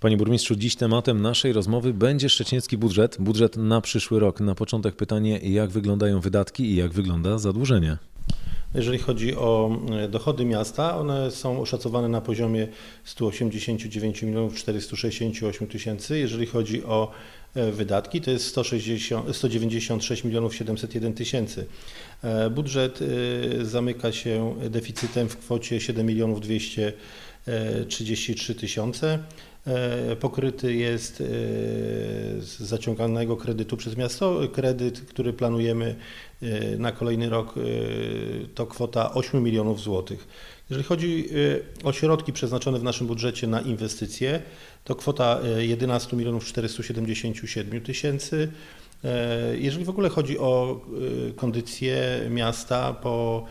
Panie burmistrzu, dziś tematem naszej rozmowy będzie szczeciniecki budżet, budżet na przyszły rok. Na początek pytanie, jak wyglądają wydatki i jak wygląda zadłużenie? Jeżeli chodzi o e, dochody miasta, one są oszacowane na poziomie 189 468 tysięcy. Jeżeli chodzi o e, wydatki, to jest 160, 196 701 tysięcy. E, budżet zamyka się deficytem w kwocie 7 200 000 33 tysiące. E, pokryty jest e, z zaciąganego kredytu przez miasto. Kredyt, który planujemy e, na kolejny rok to kwota 8 milionów złotych. Jeżeli chodzi o środki przeznaczone w naszym budżecie na inwestycje, to kwota 11 milionów 477 tysięcy. Jeżeli w ogóle chodzi o kondycję miasta po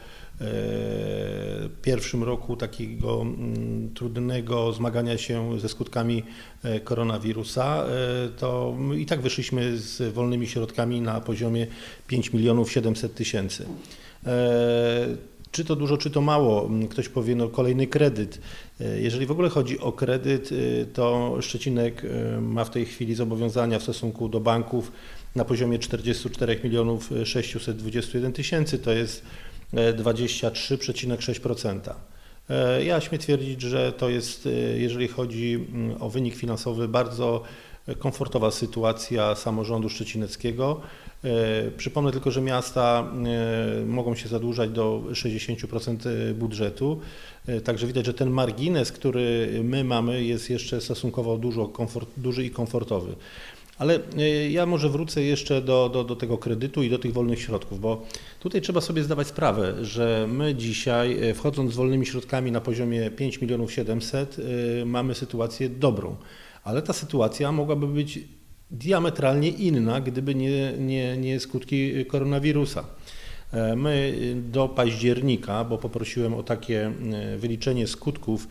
pierwszym roku takiego mm, trudnego zmagania się ze skutkami e, koronawirusa, e, to i tak wyszliśmy z wolnymi środkami na poziomie 5 milionów 700 tysięcy. E, Czy to dużo, czy to mało? Mm, Ktoś powie, no kolejny kredyt. Jeżeli w ogóle chodzi o kredyt, to Szczecinek ma w tej chwili zobowiązania w stosunku do banków na poziomie 44 milionów 621 tysięcy, to jest 23,6%. E, Ja śmiem twierdzić, że to jest, e, jeżeli chodzi mm, o wynik finansowy, bardzo komfortowa sytuacja samorządu szczecineckiego. E, Przypomnę tylko, że miasta mogą się zadłużać do 60% budżetu, także widać, że ten margines, który my mamy, jest jeszcze stosunkowo dużo komfort, duży i komfortowy. Ale e, ja może wrócę jeszcze do, do, do tego kredytu i do tych wolnych środków, bo tutaj trzeba sobie zdawać sprawę, że my dzisiaj, e, wchodząc z wolnymi środkami na poziomie 5 milionów 700, e, mamy sytuację dobrą. Ale ta sytuacja mogłaby być diametralnie inna, gdyby nie, nie, nie skutki koronawirusa. My do października, bo poprosiłem o takie wyliczenie skutków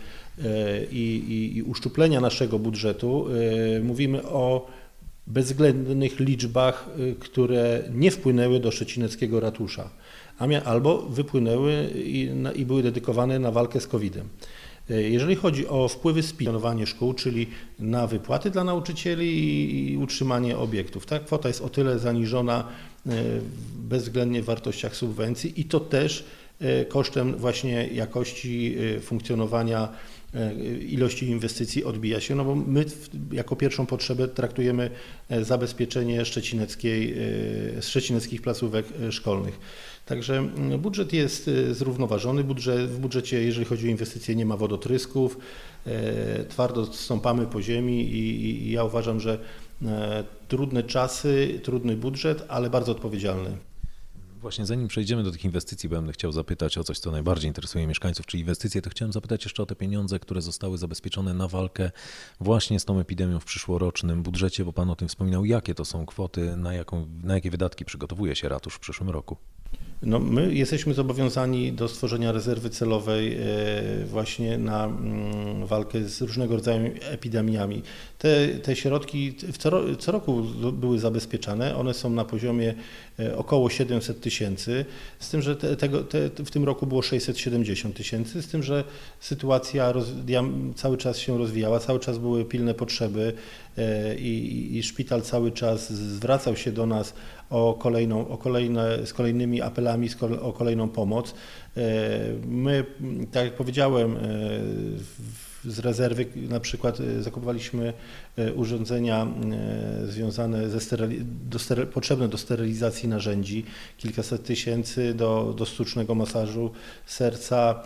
i, i, i uszczuplenia naszego budżetu, mówimy o bezwzględnych liczbach, e, które nie wpłynęły do szczecineckiego ratusza, albo wypłynęły i, i były dedykowane na walkę z COVID-em. E, Jeżeli chodzi o wpływy z pilonowanie szkół, czyli na wypłaty dla nauczycieli i- utrzymanie obiektów, ta kwota jest o tyle zaniżona e, bezwzględnie w wartościach subwencji i to też e, kosztem właśnie jakości funkcjonowania ilości inwestycji odbija się, no bo my jako pierwszą potrzebę traktujemy e, zabezpieczenie szczecineckiej, e, szczecineckich placówek e, szkolnych. Także mm, budżet jest e, zrównoważony. Budżet, w budżecie, jeżeli chodzi o inwestycje, nie ma wodotrysków. E, Twardo stąpamy po ziemi i, i ja uważam, że e, trudne czasy, trudny budżet, ale bardzo odpowiedzialny. Właśnie zanim przejdziemy do tych inwestycji, będę chciał zapytać o coś, co najbardziej interesuje mieszkańców, czyli inwestycje, to chciałem zapytać jeszcze o te pieniądze, które zostały zabezpieczone na walkę właśnie z tą epidemią w przyszłorocznym budżecie, bo Pan o tym wspominał. Jakie to są kwoty, na, jaką, na jakie wydatki przygotowuje się ratusz w przyszłym roku? No, my jesteśmy zobowiązani do stworzenia rezerwy celowej e, właśnie na mm, walkę z różnego rodzaju epidemiami. Te, te środki co, co roku były zabezpieczane. One są na poziomie e, około 700 tysięcy, z tym, że te, tego, te, w tym roku było 670 tysięcy, z tym, że sytuacja roz, cały czas się rozwijała, cały czas były pilne potrzeby i, i szpital cały czas zwracał się do nas o kolejną, o kolejne, z kolejnymi apelami, o kolejną pomoc. E, My, tak jak powiedziałem, e, w- z rezerwy na przykład e, zakupowaliśmy e, urządzenia e, związane ze steryli- do stery- potrzebne do sterylizacji narzędzi, kilkaset tysięcy do, do sztucznego masażu serca,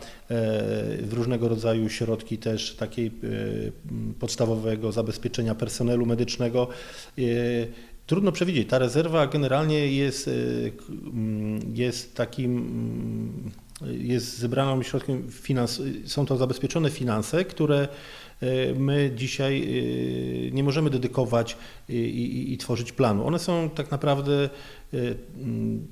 w różnego rodzaju środki też takiej podstawowego zabezpieczenia personelu medycznego. Trudno przewidzieć. Ta rezerwa generalnie jest, mm, jest takim, mm, jest zebraną środkiem finans, są to zabezpieczone finanse, które e, my dzisiaj e, nie możemy dedykować i, i, i tworzyć planu. One są tak naprawdę e, mm,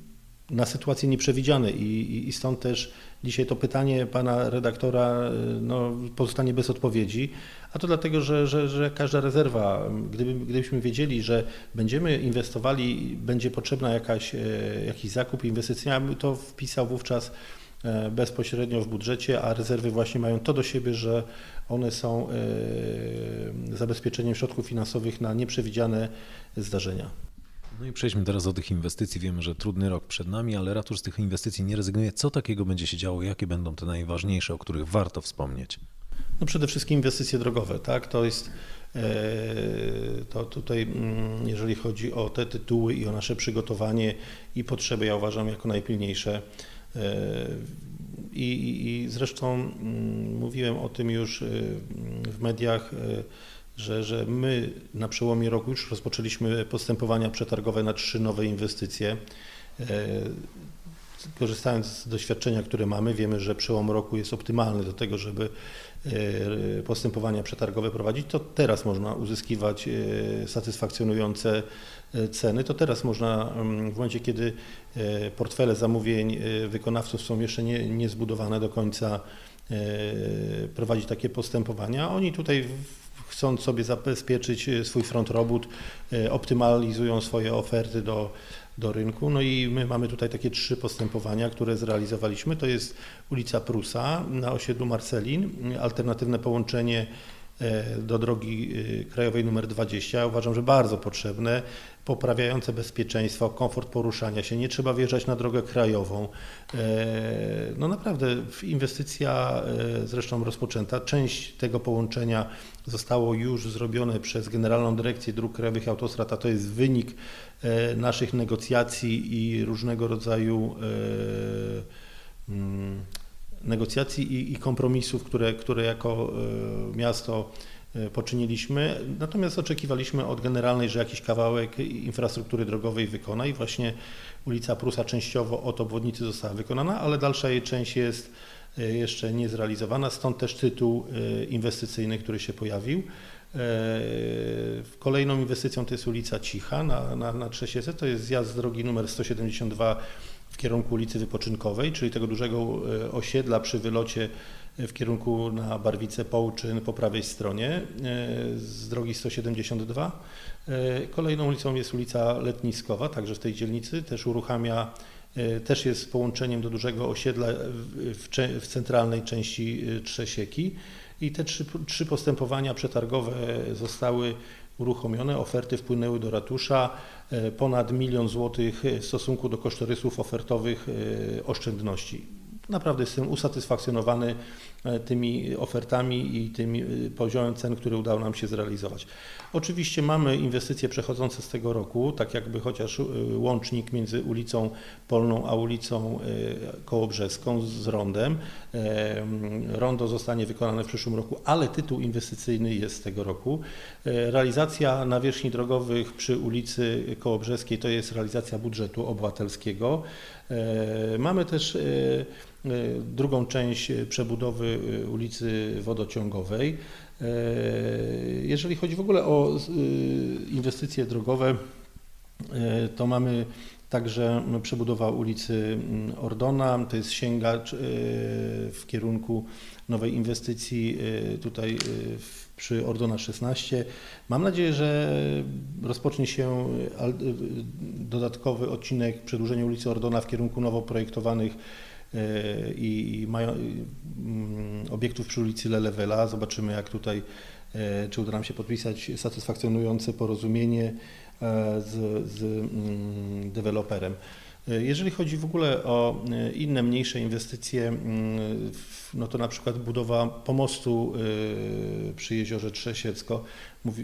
na sytuacje nieprzewidziane i, i, stąd też dzisiaj to pytanie pana redaktora e, no, pozostanie bez odpowiedzi, a to dlatego, że, że, że każda rezerwa, gdyby, gdybyśmy wiedzieli, że będziemy inwestowali, będzie potrzebna jakaś, e, jakiś zakup inwestycyjny, to wpisał wówczas e, bezpośrednio w budżecie, a rezerwy właśnie mają to do siebie, że one są e, zabezpieczeniem środków finansowych na nieprzewidziane zdarzenia. No i przejdźmy teraz do tych inwestycji. Wiemy, że trudny rok przed nami, ale ratusz z tych inwestycji nie rezygnuje. Co takiego będzie się działo? Jakie będą te najważniejsze, o których warto wspomnieć? No przede wszystkim inwestycje drogowe, tak? To jest e, to tutaj, mm, jeżeli chodzi o te tytuły i o nasze przygotowanie i potrzeby, ja uważam jako najpilniejsze. I, i, i zresztą mm, mówiłem o tym już e, w mediach, e, że, że my na przełomie roku już rozpoczęliśmy postępowania przetargowe na trzy nowe inwestycje. E, Korzystając z doświadczenia, które mamy, wiemy, że przełom roku jest optymalny do tego, żeby postępowania przetargowe prowadzić. To teraz można uzyskiwać e, satysfakcjonujące e, ceny. To teraz można, mm, w momencie kiedy e, portfele zamówień e, wykonawców są jeszcze nie, nie zbudowane do końca, e, prowadzić takie postępowania. Oni tutaj chcąc sobie zabezpieczyć e, swój front robót, e, optymalizują swoje oferty do, do rynku. No i my mamy tutaj takie trzy postępowania, które zrealizowaliśmy. To jest ulica Prusa na osiedlu Marcelin, alternatywne połączenie do drogi e, krajowej numer 20. Uważam, że bardzo potrzebne, poprawiające bezpieczeństwo, komfort poruszania się. Nie trzeba wjeżdżać na drogę krajową. E, No naprawdę inwestycja e, zresztą rozpoczęta. Część tego połączenia zostało już zrobione przez Generalną Dyrekcję Dróg Krajowych i Autostrad, a to jest wynik e, naszych negocjacji i różnego rodzaju e, mm, negocjacji i, i kompromisów, które, które jako e, miasto e, poczyniliśmy. Natomiast oczekiwaliśmy od generalnej, że jakiś kawałek infrastruktury drogowej wykona i właśnie ulica Prusa częściowo od obwodnicy została wykonana, ale dalsza jej część jest e, jeszcze nie zrealizowana, stąd też tytuł inwestycyjny, który się pojawił. Kolejną inwestycją to jest ulica Cicha na, na, na Trzesiece, to jest zjazd z drogi numer 172 w kierunku ulicy Wypoczynkowej, czyli tego dużego e, osiedla przy wylocie e, w kierunku na Barwice Połczyn po prawej stronie e, z drogi 172. E, Kolejną ulicą jest ulica Letniskowa, także w tej dzielnicy też uruchamia, też jest połączeniem do dużego osiedla w, w, centralnej części Trzesieki. I te trzy, trzy postępowania przetargowe zostały uruchomione, oferty wpłynęły do ratusza, e, ponad milion złotych w stosunku do kosztorysów ofertowych e, oszczędności. Naprawdę jestem usatysfakcjonowany e, tymi ofertami i tym e, poziomem cen, który udało nam się zrealizować. Oczywiście mamy inwestycje przechodzące z tego roku, tak jakby chociaż e, łącznik między ulicą Polną a ulicą Kołobrzeską z rondem. Rondo zostanie wykonane w przyszłym roku, ale tytuł inwestycyjny jest z tego roku. Realizacja nawierzchni drogowych przy ulicy Kołobrzeskiej to jest realizacja budżetu obywatelskiego. E, Mamy też e, e, drugą część przebudowy ulicy Wodociągowej. Jeżeli chodzi w ogóle o inwestycje drogowe, to mamy także przebudowa ulicy mm, Ordona, to jest sięgacz e, w kierunku nowej inwestycji e, tutaj w- przy Ordona 16. Mam nadzieję, że rozpocznie się dodatkowy odcinek przedłużenia ulicy Ordona w kierunku nowo projektowanych i, mają, mm, obiektów przy ulicy Lelewela. Zobaczymy, jak tutaj, czy uda nam się podpisać satysfakcjonujące porozumienie z, z mm, deweloperem. E, Jeżeli chodzi w ogóle o e, inne mniejsze inwestycje, mm, no to na przykład budowa pomostu e, przy jeziorze Trzesiecko.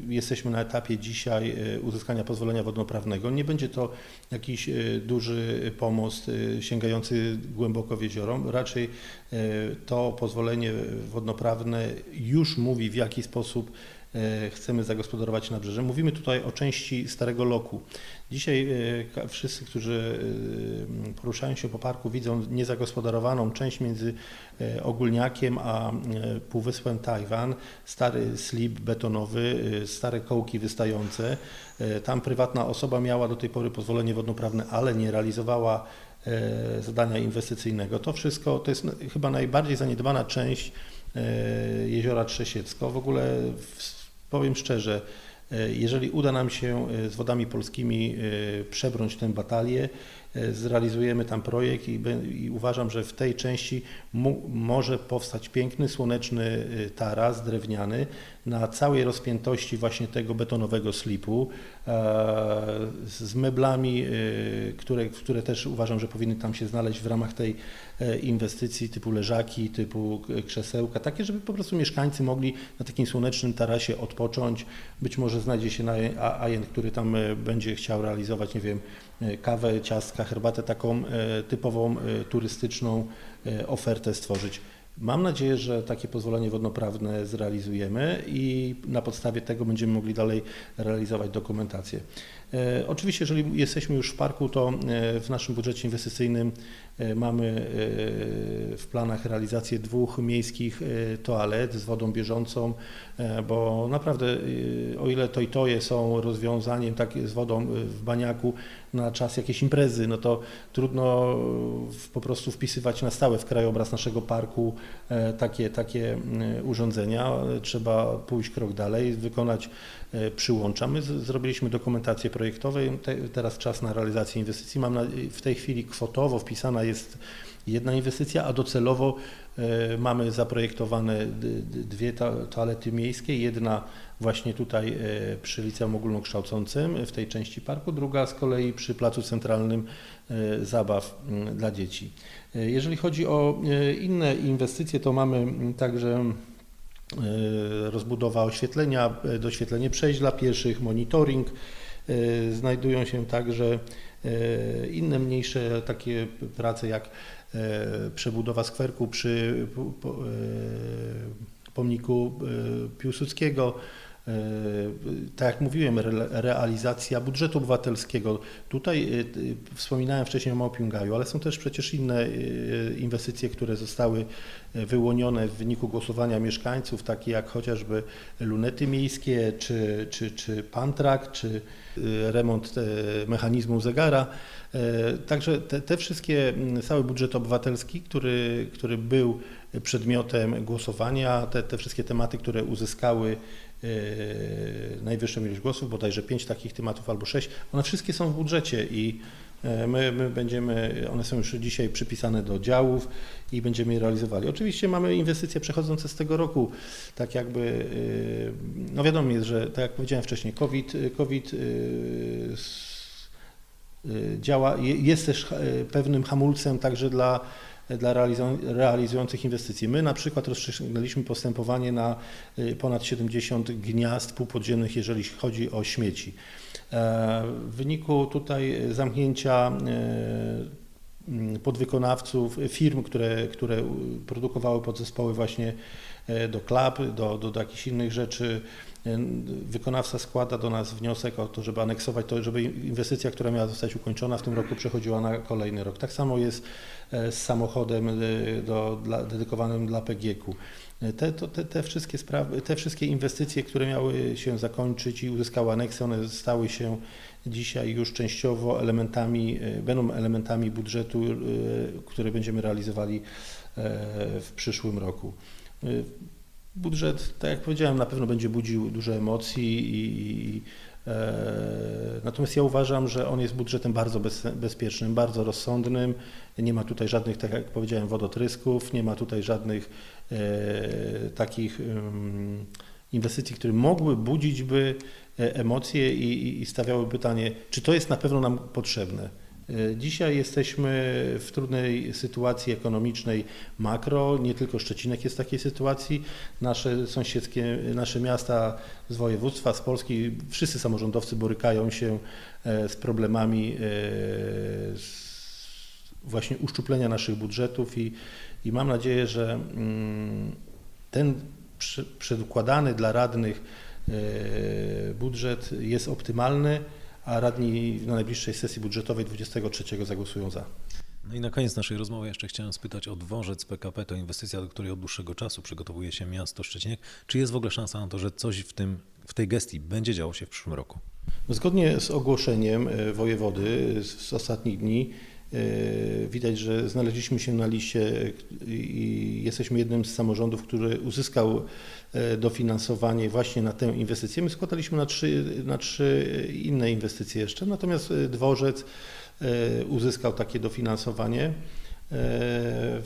Jesteśmy na etapie dzisiaj e, uzyskania pozwolenia wodnoprawnego. Nie będzie to jakiś e, duży pomost e, sięgający głęboko w jezioro. Raczej e, to pozwolenie wodnoprawne już mówi w jaki sposób e, chcemy zagospodarować nabrzeże. Mówimy tutaj o części Starego Loku. Dzisiaj e, wszyscy, którzy e, poruszają się po parku, widzą niezagospodarowaną część między e, Ogólniakiem a e, Półwyspem Tajwan, stary slip betonowy, e, stare kołki wystające. E, Tam prywatna osoba miała do tej pory pozwolenie wodnoprawne, ale nie realizowała e, zadania inwestycyjnego. To wszystko to jest n- chyba najbardziej zaniedbana część e, jeziora Trzesiecko. W ogóle w- powiem szczerze, e, jeżeli uda nam się e, z wodami polskimi e, przebrnąć tę batalię, zrealizujemy tam projekt i, i uważam, że w tej części może powstać piękny, słoneczny taras drewniany na całej rozpiętości właśnie tego betonowego slipu z meblami, które, które też uważam, że powinny tam się znaleźć w ramach tej inwestycji typu leżaki, typu k- krzesełka, takie, żeby po prostu mieszkańcy mogli na takim słonecznym tarasie odpocząć. Być może znajdzie się na- który tam e, będzie chciał realizować, nie wiem, e, kawę, ciastka, herbatę, taką e, typową e, turystyczną e, ofertę stworzyć. Mam nadzieję, że takie pozwolenie wodnoprawne zrealizujemy i na podstawie tego będziemy mogli dalej realizować dokumentację. E, Oczywiście, jeżeli jesteśmy już w parku, to e, w naszym budżecie inwestycyjnym e, mamy w planach realizację dwóch miejskich toalet z wodą bieżącą, bo naprawdę o ile to i toje są rozwiązaniem tak z wodą w baniaku na czas jakiejś imprezy, no to trudno e, po prostu wpisywać na stałe w krajobraz naszego parku e, takie, takie mm, urządzenia. E, Trzeba pójść krok dalej, wykonać e, przyłącza. My zrobiliśmy dokumentację projektową, te, teraz czas na realizację inwestycji. Mam na, w tej chwili kwotowo wpisana jest jedna inwestycja, a docelowo e, mamy zaprojektowane dwie toalety miejskie, jedna właśnie tutaj e, przy liceum ogólnokształcącym w tej części parku, druga z kolei przy placu centralnym e, zabaw dla dzieci. Jeżeli chodzi o inne inwestycje, to mamy także rozbudowa oświetlenia, doświetlenie przejść dla pieszych, monitoring. Znajdują się także inne mniejsze takie prace jak przebudowa skwerku przy e, pomniku e, Piłsudskiego. E, Tak jak mówiłem, re- realizacja budżetu obywatelskiego. Tutaj e, wspominałem wcześniej o Małpiągaju, ale są też przecież inne e, inwestycje, które zostały wyłonione w wyniku głosowania mieszkańców, takie jak chociażby lunety miejskie, czy, czy, czy pantrak, czy remont mechanizmu zegara. Także te, te wszystkie, cały budżet obywatelski, który, który był przedmiotem głosowania, te, te wszystkie tematy, które uzyskały najwyższą ilość głosów, bodajże pięć takich tematów albo sześć, one wszystkie są w budżecie i e, my, my będziemy, one są już dzisiaj przypisane do działów i będziemy je realizowali. Oczywiście mamy inwestycje przechodzące z tego roku, tak jakby, e, no wiadomo jest, że tak jak powiedziałem wcześniej, COVID, COVID e, s- y, działa, je- jest też e, pewnym hamulcem także dla, dla realizu- realizujących inwestycje. My na przykład rozstrzygnęliśmy postępowanie na y, ponad 70 gniazd półpodziemnych, jeżeli chodzi o śmieci. E, W wyniku tutaj zamknięcia mm, podwykonawców, firm, które, które produkowały podzespoły właśnie e, do klap, do, do, do jakichś innych rzeczy. E, Wykonawca składa do nas wniosek o to, żeby aneksować to, żeby inwestycja, która miała zostać ukończona w tym roku, przechodziła na kolejny rok. Tak samo jest e, z samochodem do, dla, dedykowanym dla PGK-u. Te, te, te, wszystkie sprawy, te wszystkie inwestycje, które miały się zakończyć i uzyskały aneksję, one stały się dzisiaj już częściowo elementami, e, będą elementami budżetu, e, które będziemy realizowali e, w przyszłym roku. E, Budżet, tak jak powiedziałem, na pewno będzie budził dużo emocji i, e, natomiast ja uważam, że on jest budżetem bardzo bez, bezpiecznym, bardzo rozsądnym. Nie ma tutaj żadnych, tak jak powiedziałem, wodotrysków, nie ma tutaj żadnych e, takich em, inwestycji, które mogły budzić by e, emocje i, i- stawiały pytanie, czy to jest na pewno nam potrzebne. E, Dzisiaj jesteśmy w trudnej sytuacji ekonomicznej makro, nie tylko Szczecinek jest w takiej sytuacji, nasze sąsiedzkie, nasze miasta z województwa, z Polski, wszyscy samorządowcy borykają się e, z problemami e, właśnie uszczuplenia naszych budżetów i, i mam nadzieję, że mm, ten przedukładany dla radnych e, budżet jest optymalny, a radni na najbliższej sesji budżetowej 23 zagłosują za. No i na koniec naszej rozmowy jeszcze chciałem spytać o dworzec PKP. To inwestycja, do której od dłuższego czasu przygotowuje się miasto Szczecinek. Czy jest w ogóle szansa na to, że coś w, tym, w tej gestii będzie działo się w przyszłym roku? Zgodnie z ogłoszeniem e, wojewody z, ostatnich dni e, widać, że znaleźliśmy się na liście e, i jesteśmy jednym z samorządów, który uzyskał e, dofinansowanie właśnie na tę inwestycję. My składaliśmy na trzy, na trzy inne inwestycje jeszcze, natomiast e, dworzec e, e, uzyskał takie dofinansowanie. E,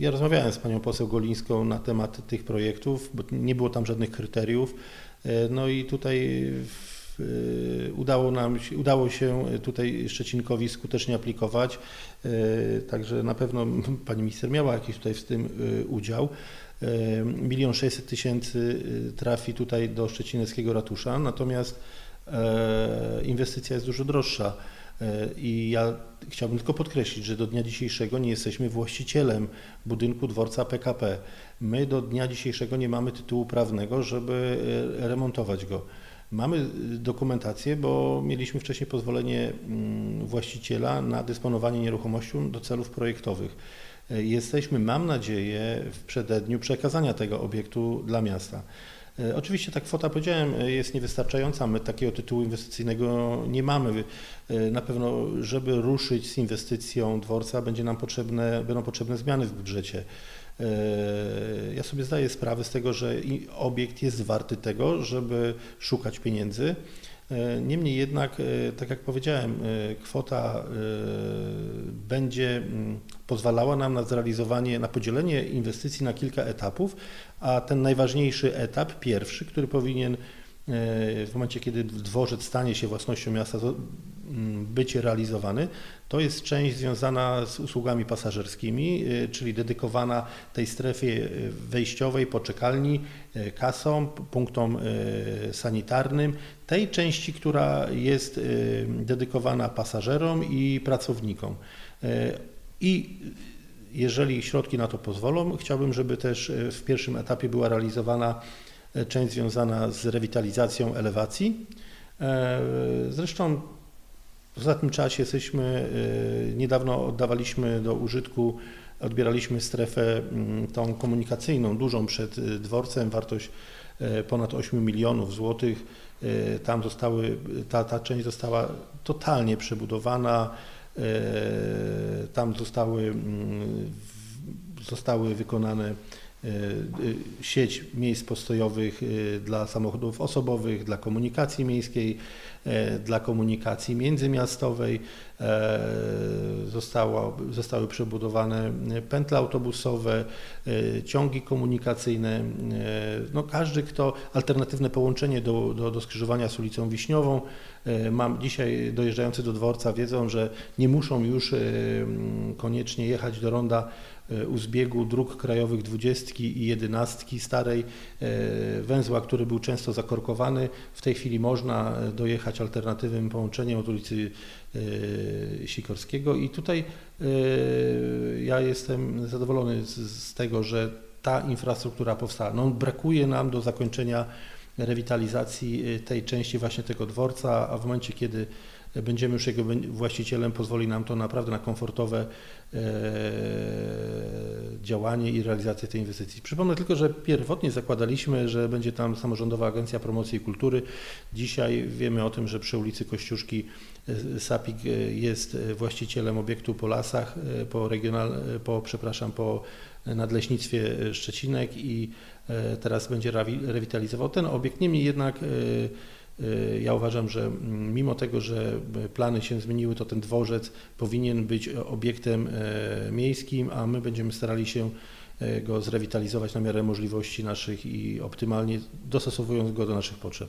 Ja rozmawiałem z panią poseł Golińską na temat tych projektów, bo nie było tam żadnych kryteriów. E, No i tutaj e, udało nam się, udało się tutaj Szczecinkowi skutecznie aplikować. E, Także na pewno pani minister miała jakiś tutaj w tym e, udział. Milion sześćset tysięcy trafi tutaj do szczecineckiego ratusza, natomiast e, inwestycja jest dużo droższa. E, I ja chciałbym tylko podkreślić, że do dnia dzisiejszego nie jesteśmy właścicielem budynku dworca PKP. My do dnia dzisiejszego nie mamy tytułu prawnego, żeby e, remontować go. Mamy y, dokumentację, bo mieliśmy wcześniej pozwolenie mm, właściciela na dysponowanie nieruchomością do celów projektowych. E, Jesteśmy, mam nadzieję, w przededniu przekazania tego obiektu dla miasta. E, Oczywiście ta kwota, powiedziałem, e, jest niewystarczająca. My takiego tytułu inwestycyjnego nie mamy. E, Na pewno, żeby ruszyć z inwestycją dworca, będzie nam potrzebne, będą potrzebne zmiany w budżecie. Ja sobie zdaję sprawę z tego, że obiekt jest warty tego, żeby szukać pieniędzy. E, Niemniej jednak, e, tak jak powiedziałem, e, kwota będzie pozwalała nam na zrealizowanie, na podzielenie inwestycji na kilka etapów, a ten najważniejszy etap, pierwszy, który powinien w momencie, kiedy dworzec stanie się własnością miasta, być realizowany, to jest część związana z usługami pasażerskimi, e, czyli dedykowana tej strefie e, wejściowej, poczekalni, e, kasom, punktom sanitarnym, tej części, która jest dedykowana pasażerom i pracownikom. I jeżeli środki na to pozwolą, chciałbym, żeby też w pierwszym etapie była realizowana część związana z rewitalizacją elewacji. E, Zresztą w ostatnim czasie jesteśmy, e, niedawno oddawaliśmy do użytku, odbieraliśmy strefę mm, tą komunikacyjną, dużą przed e, dworcem, wartość e, ponad 8 milionów złotych. Tam zostały, ta, ta część została totalnie przebudowana. Tam zostały, mm, zostały wykonane sieć miejsc postojowych e, dla samochodów osobowych, dla komunikacji miejskiej, e, dla komunikacji międzymiastowej. E, Zostało, zostały przebudowane pętle autobusowe, e, ciągi komunikacyjne. E, No każdy, kto alternatywne połączenie do, do, do skrzyżowania z ulicą Wiśniową, e, mam dzisiaj dojeżdżający do dworca wiedzą, że nie muszą już e, koniecznie jechać do ronda e, u zbiegu dróg krajowych dwudziestki i jedenastki starej e, węzła, który był często zakorkowany. W tej chwili można e, dojechać alternatywnym połączeniem od ulicy e, Sikorskiego i tutaj e, ja jestem zadowolony z, tego, że ta infrastruktura powstała. No, brakuje nam do zakończenia rewitalizacji e, tej części właśnie tego dworca, a w momencie, kiedy będziemy już jego właścicielem, pozwoli nam to naprawdę na komfortowe e, działanie i realizację tej inwestycji. Przypomnę tylko, że pierwotnie zakładaliśmy, że będzie tam Samorządowa Agencja Promocji Kultury. Dzisiaj wiemy o tym, że przy ulicy Kościuszki e, SAPIK e, jest właścicielem obiektu po lasach, po regional, po, przepraszam, po Nadleśnictwie Szczecinek i teraz będzie rewi- rewitalizował ten obiekt. Niemniej jednak ja uważam, że mm, mimo tego, że e, plany się zmieniły, to ten dworzec powinien być obiektem e, miejskim, a my będziemy starali się go zrewitalizować na miarę możliwości naszych i optymalnie dostosowując go do naszych potrzeb.